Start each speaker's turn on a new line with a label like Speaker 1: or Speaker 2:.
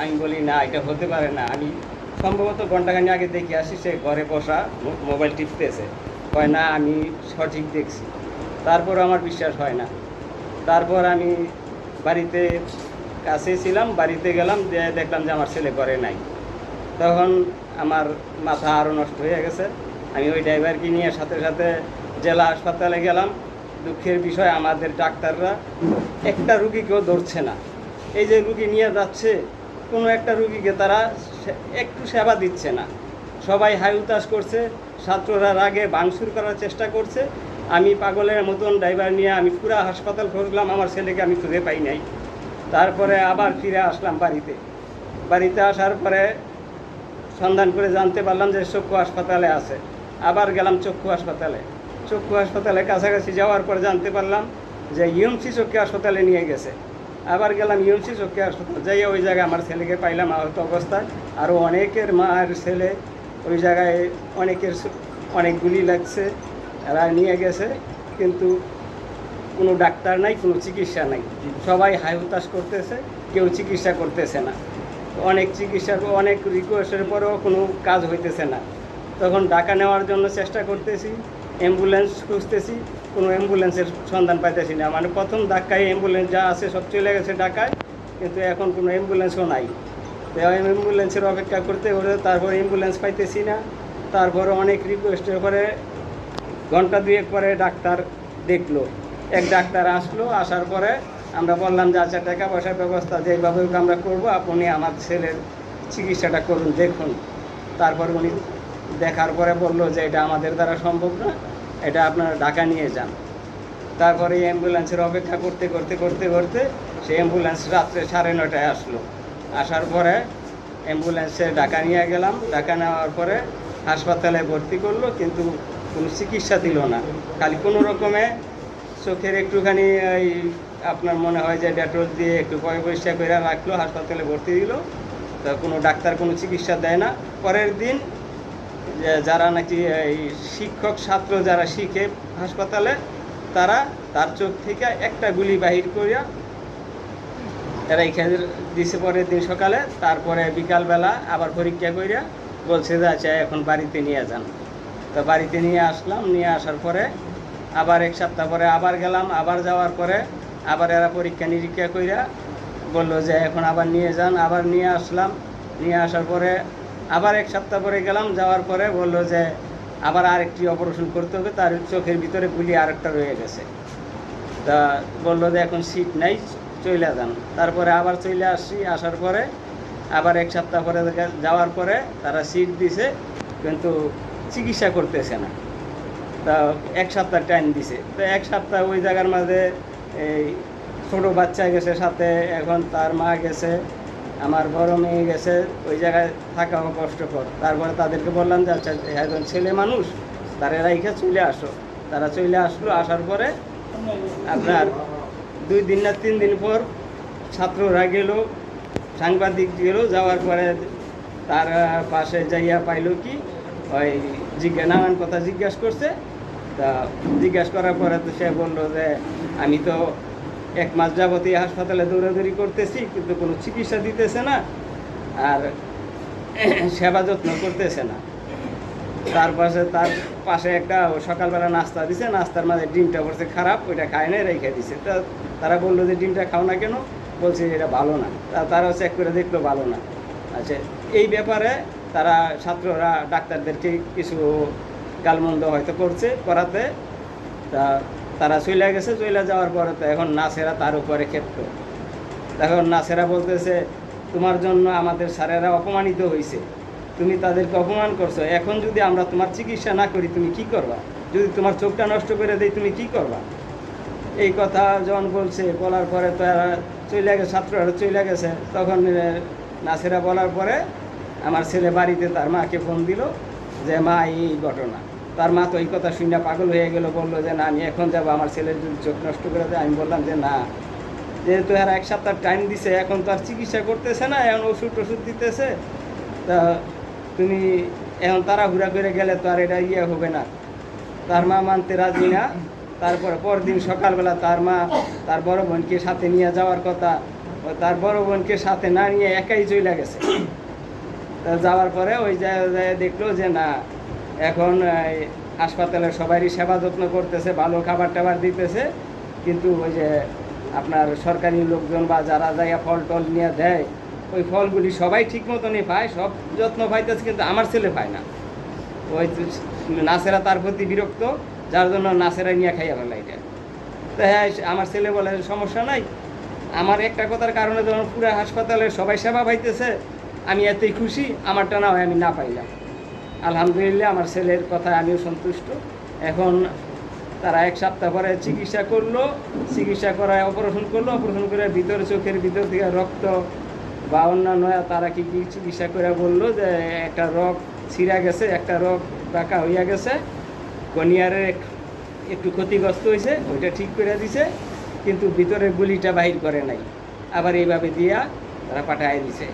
Speaker 1: আমি বলি, না, এটা হতে পারে না। আমি সম্ভবত ঘন্টাখানি আগে দেখে আসি, সে ঘরে বসা মোবাইল টিপতেছে। কয়, না, আমি সঠিক দেখছি। তারপর আমার বিশ্বাস হয় না। তারপর আমি বাড়িতে কাছে ছিলাম, বাড়িতে গেলাম যে দেখলাম যে আমার ছেলে ঘরে নাই। তখন আমার মাথা আরও নষ্ট হয়ে গেছে। আমি ওই ড্রাইভারকে নিয়ে সাথে সাথে জেলা হাসপাতালে গেলাম। দুঃখের বিষয়, আমাদের ডাক্তাররা একটা রুগীকেও ধরছে না। এই যে রুগী নিয়ে যাচ্ছে কোনো একটা রুগীকে তারা একটু সেবা দিচ্ছে না। সবাই হাই উতাস করছে, ছাত্ররা রাগে ভাঙচুর করার চেষ্টা করছে। আমি পাগলের মতন ড্রাইভার নিয়ে আমি পুরা হাসপাতাল খুঁজলাম, আমার ছেলেকে আমি খুঁজে পাই নাই। তারপরে আবার ফিরে আসলাম বাড়িতে। বাড়িতে আসার পরে সন্ধান করে জানতে পারলাম যে চক্ষু হাসপাতালে আছে। আবার গেলাম চক্ষু হাসপাতালে। চক্ষু হাসপাতালে কাছাকাছি যাওয়ার পর জানতে পারলাম যে ইউএমসি চক্ষু হাসপাতালে নিয়ে গেছে। আবার গেলাম ইউএমসি চক্ষু হাসপাতাল। যাই ওই জায়গায় আমার ছেলেকে পাইলাম, আহত অবস্থায়। আরও অনেকের মা আর ছেলে, ওই জায়গায় অনেকের অনেক গুলি লাগছে, এরা নিয়ে গেছে, কিন্তু কোনো ডাক্তার নাই, কোনো চিকিৎসা নাই। সবাই হাই হতাশ করতেছে, কেউ চিকিৎসা করতেছে না। অনেক চিকিৎসার অনেক রিকোয়েস্টের পরেও কোনো কাজ হইতেছে না। তখন ডাকা নেওয়ার জন্য চেষ্টা করতেছি। অ্যাম্বুলেন্স খুঁজতেছি, কোনো অ্যাম্বুলেন্সের সন্ধান পাইতেছি না। মানে প্রথম ধাক্কায় অ্যাম্বুলেন্স যা আছে সব চলে গেছে ঢাকায়, কিন্তু এখন কোনো অ্যাম্বুলেন্সও নাই। অ্যাম্বুলেন্সের অপেক্ষা করতে করতে তারপর অ্যাম্বুলেন্স পাইতেছি না। তারপরে অনেক রিকোয়েস্টের পরে ঘণ্টা দুয়েক পরে ডাক্তার দেখল। এক ডাক্তার আসলো, আসার পরে আমরা বললাম যে আচ্ছা টাকা পয়সার ব্যবস্থা যেভাবে আমরা করব, আপনি আমার ছেলের চিকিৎসাটা করুন, দেখুন। তারপর উনি দেখার পরে বলল যে এটা আমাদের দ্বারা সম্ভব না, এটা আপনারা ঢাকা নিয়ে যান। তারপরে অ্যাম্বুলেন্সের অপেক্ষা করতে করতে করতে করতে সে অ্যাম্বুলেন্স রাত্রে সাড়ে নটায় আসলো। আসার পরে অ্যাম্বুলেন্সে ঢাকা নিয়ে গেলাম। ঢাকা নেওয়ার পরে হাসপাতালে ভর্তি করল, কিন্তু কোনো চিকিৎসা দিল না। খালি কোনো রকমে চোখের একটুখানি এই আপনার মনে হয় যে ডেটল দিয়ে একটু পয় পরিষ্কার করে রাখল, হাসপাতালে ভর্তি দিল। তা কোনো ডাক্তার কোনো চিকিৎসা দেয় না। পরের দিন যারা নাকি এই শিক্ষক ছাত্র যারা শিখে হাসপাতালে, তারা তার চোখ থেকে একটা গুলি বাহির করিয়া এখানে দিছে পরের দিন সকালে। তারপরে বিকালবেলা আবার পরীক্ষা করিয়া বলছে, যে আচ্ছা এখন বাড়িতে নিয়ে যান। তো বাড়িতে নিয়ে আসলাম। নিয়ে আসার পরে আবার এক সপ্তাহ পরে আবার গেলাম। আবার যাওয়ার পরে আবার এরা পরীক্ষা নিরীক্ষা কইরা বলল যে, এখন আবার নিয়ে যান। আবার নিয়ে আসলাম। নিয়ে আসার পরে আবার এক সপ্তাহ পরে গেলাম, যাওয়ার পরে বলল যে আবার আরেকটি অপারেশন করতে হবে, তার চোখের ভিতরে গুলি আরেকটা রয়ে গেছে। তা বলল যে এখন সিট নাই চলে যান। তারপরে আবার চলে আসছি, আসার পরে আবার এক সপ্তাহ পরে যাওয়ার পরে তারা সিট দিছে, কিন্তু চিকিৎসা করতেছে না। তা এক সপ্তাহ টাইম দিছে। তো এক সপ্তাহ ওই জায়গার মাঝে এই ছোটো বাচ্চা গেছে সাথে, এখন তার মা গেছে। আমার বড় মেয়ে গেছে, ওই জায়গায় থাকাও কষ্টকর। তারপরে তাদেরকে বললাম যে আচ্ছা একজন ছেলে মানুষ, তারা রাইখে চলে আসো। তারা চলে আসলো, আসার পরে আপনার দুই দিন না তিন দিন পর ছাত্ররা গেল, সাংবাদিক গেল, যাওয়ার পরে তার পাশে যাইয়া পাইলো কি, ওই জিজ্ঞা, নানান কথা জিজ্ঞাসা করছে। তা জিজ্ঞাসা করার পরে তো সে বলল যে, আমি তো এক মাস যাবতীয় হাসপাতালে দৌড়াদৌড়ি করতেছি, কিন্তু কোনো চিকিৎসা দিতেছে না আর সেবা যত্ন করতেছে না। তার পাশে তার পাশে একটা সকালবেলা নাস্তা দিছে, নাস্তার মাঝে ডিমটা পড়ছে খারাপ, ওইটা খায় না রেখে দিছে। তা তারা বলল যে, ডিমটা খাও না কেন? বলছে, এটা ভালো না। তা তারাও চেক করে দেখল, ভালো না। আচ্ছা এই ব্যাপারে তারা ছাত্ররা, ডাক্তারদেরকে কিছু গালমন্দ হয়তো করছে, করাতে তা তারা চলে গেছে চলে যাওয়ার পরে তো এখন নাচেরা তার উপরে ক্ষেত্র এখন নাচেরা বলতেছে, তোমার জন্য আমাদের স্যারেরা অপমানিত হয়েছে তুমি তাদেরকে অপমান করছ। এখন যদি আমরা তোমার চিকিৎসা না করি, তুমি কি করবা? যদি তোমার চোখটা নষ্ট করে দেয় তুমি কি করবা? এই কথা যখন বলছে, বলার পরে তো এরা চলে গেছে, ছাত্ররা চলে গেছে। তখন নাসেরা বলার পরে আমার ছেলে বাড়িতে তার মাকে ফোন দিল যে, মা, এই ঘটনা। তার মা তো এই কথা শুনে পাগল হয়ে গেল, বলল যে, না, আমি এখন যাব, আমার ছেলের যদি চোখ নষ্ট করে দেয়, আমি বললাম যে, না। যেহেতু এরা এক সপ্তাহ টাইম দিছে, এখন তো আর চিকিৎসা করতেছে না, এখন ওষুধ টষুধ দিতেছে। তা তুমি এখন তারা তাড়াহুড়া করে গেলে তো আর এটা ইয়ে হবে না। তার মা মানতে রাজি না। তারপরে পরদিন সকালবেলা তার মা তার বড় বোনকে সাথে নিয়ে যাওয়ার কথা তার বড় বোনকে সাথে না নিয়ে একাই চলে গেছে। তা যাওয়ার পরে ওই জায়গায় দেখল যে, না এখন হাসপাতালে সবারই সেবা যত্ন করতেছে, ভালো খাবার টাবার দিতেছে। কিন্তু ওই যে আপনার সরকারি লোকজন বা যারা যাইয়া ফল টল নিয়ে দেয়, ওই ফলগুলি সবাই ঠিক মতনই পায়, সব যত্ন পাইতেছে, কিন্তু আমার ছেলে পায় না। ওই নাসেরা তার প্রতি বিরক্ত, যার জন্য নাসেরা নিয়ে খাইয়া ফেলা এটা। তো হ্যাঁ আমার ছেলে বলে, সমস্যা নাই। আমার একটা কথার কারণে যখন পুরো হাসপাতালে সবাই সেবা পাইতেছে, আমি এতই খুশি, আমারটা না হয় আমি না পাইলাম। আলহামদুলিল্লাহ, আমার ছেলের কথায় আমিও সন্তুষ্ট। এখন তারা এক সপ্তাহ পরে চিকিৎসা করল, চিকিৎসা করায় অপারেশন করল, অপারেশন করে ভিতরে, চোখের ভিতর থেকে রক্ত বা অন্যান্য তারা কি কি চিকিৎসা করে বলল যে, একটা রোগ ছিঁড়া গেছে, একটা রোগ বাঁকা হইয়া গেছে কনিয়ারে একটু ক্ষতিগ্রস্ত হয়েছে ওইটা ঠিক করে দিছে, কিন্তু ভিতরে গুলিটা বাহির করে নাই। আবার এইভাবে দিয়া তারা পাঠায় দিছে।